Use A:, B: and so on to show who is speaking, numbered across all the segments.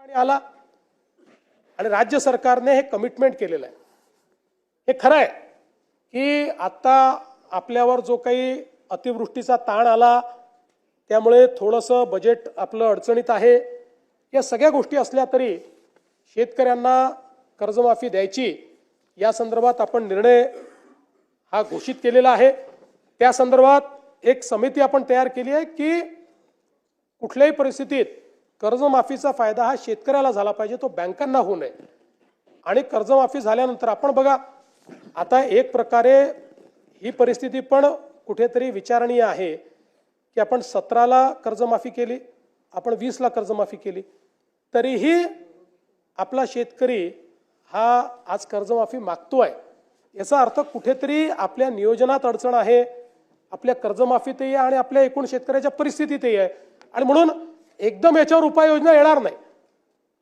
A: ठिकाणी आला आणि राज्य सरकारने हे कमिटमेंट केलेलं आहे. हे खरं आहे की आत्ता आपल्यावर जो काही अतिवृष्टीचा ताण आला त्यामुळे थोडंसं बजेट आपलं अडचणीत आहे. या सगळ्या गोष्टी असल्या तरी शेतकऱ्यांना कर्जमाफी द्यायची या संदर्भात आपण निर्णय हा घोषित केलेला आहे. त्या संदर्भात एक समिती आपण तयार केली आहे की कुठल्याही परिस्थितीत कर्जमाफीचा फायदा हा शेतकऱ्याला झाला पाहिजे तो बँकांना होऊ नये. आणि कर्जमाफी झाल्यानंतर आपण बघा आता एक प्रकारे ही परिस्थिती पण कुठेतरी विचारणीय आहे की आपण सतराला कर्जमाफी केली आपण वीसला कर्जमाफी केली तरीही आपला शेतकरी हा आज कर्जमाफी मागतो आहे याचा अर्थ कुठेतरी आपल्या नियोजनात अडचण आहे आपल्या कर्जमाफीतही आहे आणि आपल्या एकूण शेतकऱ्याच्या परिस्थितीतही आहे. आणि म्हणून एकदम याच्यावर उपाययोजना येणार नाही.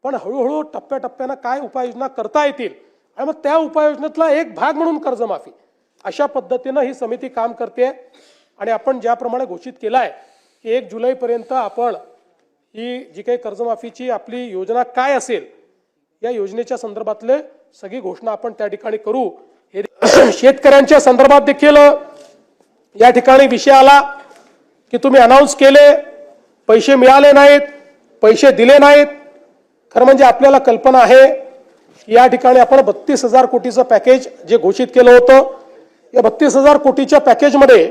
A: पण हळूहळू टप्प्याटप्प्यानं काय उपाययोजना करता येतील आणि मग त्या उपाययोजनेतला एक भाग म्हणून कर्जमाफी. अशा पद्धतीनं ही समिती काम करते आणि आपण ज्याप्रमाणे घोषित केलं आहे की एक जुलैपर्यंत आपण ही जी काही कर्जमाफीची आपली योजना काय असेल या योजनेच्या संदर्भातले सगळी घोषणा आपण त्या ठिकाणी करू. हे शेतकऱ्यांच्या संदर्भात देखील या ठिकाणी विषय आला की तुम्ही अनाऊन्स केले पैसे मिळाले नाहीत पैसे दिले नाहीत. खरं म्हणजे आपल्याला कल्पना आहे या ठिकाणी आपण बत्तीस हजार कोटीचं पॅकेज जे घोषित केलं होतं या बत्तीस हजार कोटीच्या पॅकेजमध्ये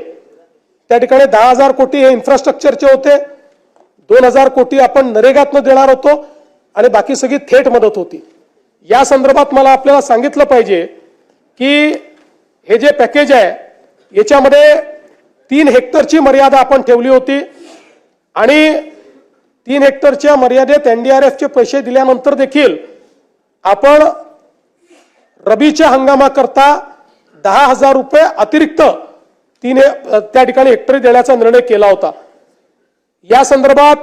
A: त्या ठिकाणी दहा हजार कोटी हे इन्फ्रास्ट्रक्चरचे होते. दोन हजार कोटी आपण नरेगातनं देणार होतो आणि बाकी सगळी थेट मदत होती. या संदर्भात मला आपल्याला सांगितलं पाहिजे की हे जे पॅकेज आहे याच्यामध्ये तीन हेक्टरची मर्यादा आपण ठेवली होती. आणि तीन हेक्टरच्या मर्यादेत एनडीआरएफचे पैसे दिल्यानंतर देखील आपण रबीच्या हंगामाकरता दहा हजार रुपये अतिरिक्त तीन हे- त्या ठिकाणी हेक्टरी देण्याचा निर्णय केला होता. या संदर्भात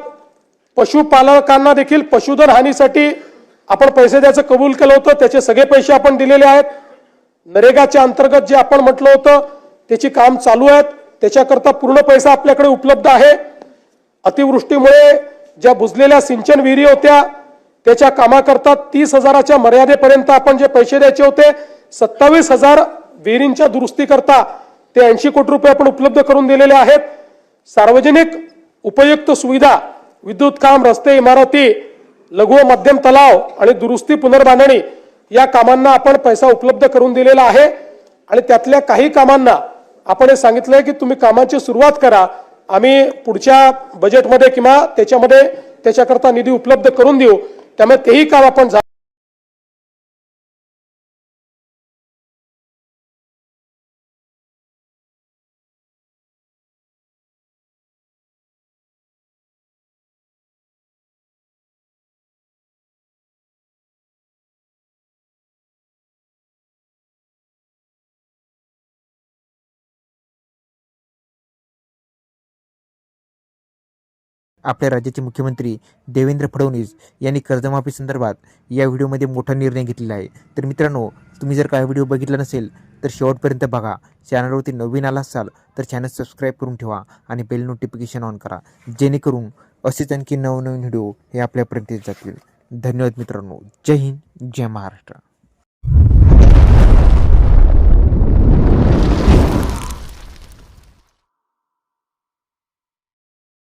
A: पशुपालकांना देखील पशुधन हानीसाठी आपण पैसे द्यायचं कबूल केलं होतं. त्याचे सगळे पैसे आपण दिलेले आहेत. नरेगाच्या अंतर्गत जे आपण म्हटलं होतं त्याची काम चालू आहेत. त्याच्याकरता पूर्ण पैसा आपल्याकडे उपलब्ध आहे. अतिवृष्टीमुळे ज्या बुजलेल्या सिंचन विहिरी होत्या त्याच्या कामाकरता तीस हजाराच्या मर्यादेपर्यंत आपण जे पैसे द्यायचे होते सत्तावीस हजार विहिरींच्या दुरुस्तीकरता ते ऐंशी कोटी रुपये आपण उपलब्ध करून दिलेले आहेत. सार्वजनिक उपयुक्त सुविधा विद्युत काम रस्ते इमारती लघु मध्यम तलाव आणि दुरुस्ती पुनर्बांधणी या कामांना आपण पैसा उपलब्ध करून दिलेला आहे. आणि त्यातल्या काही कामांना आपण हे सांगितलंय की तुम्ही कामाची सुरुवात करा आम्ही पुढच्या बजेटमध्ये किंवा त्याच्यामध्ये त्याच्याकरता निधी उपलब्ध करून देऊ. त्यामुळे तेही काम आपण
B: आपल्या राज्याचे मुख्यमंत्री देवेंद्र फडणवीस यांनी कर्जमाफी संदर्भात या व्हिडिओमध्ये मोठा निर्णय घेतलेला आहे. तर मित्रांनो तुम्ही जर काय व्हिडिओ बघितला नसेल तर शेवटपर्यंत बघा. चॅनलवरती नवीन आला असाल तर चॅनल सबस्क्राईब करून ठेवा आणि बेल नोटिफिकेशन ऑन करा. जेणेकरून असेच आणखी नवनवीन व्हिडिओ हे आपल्यापर्यंत जातील. धन्यवाद मित्रांनो. जय हिंद जय महाराष्ट्र.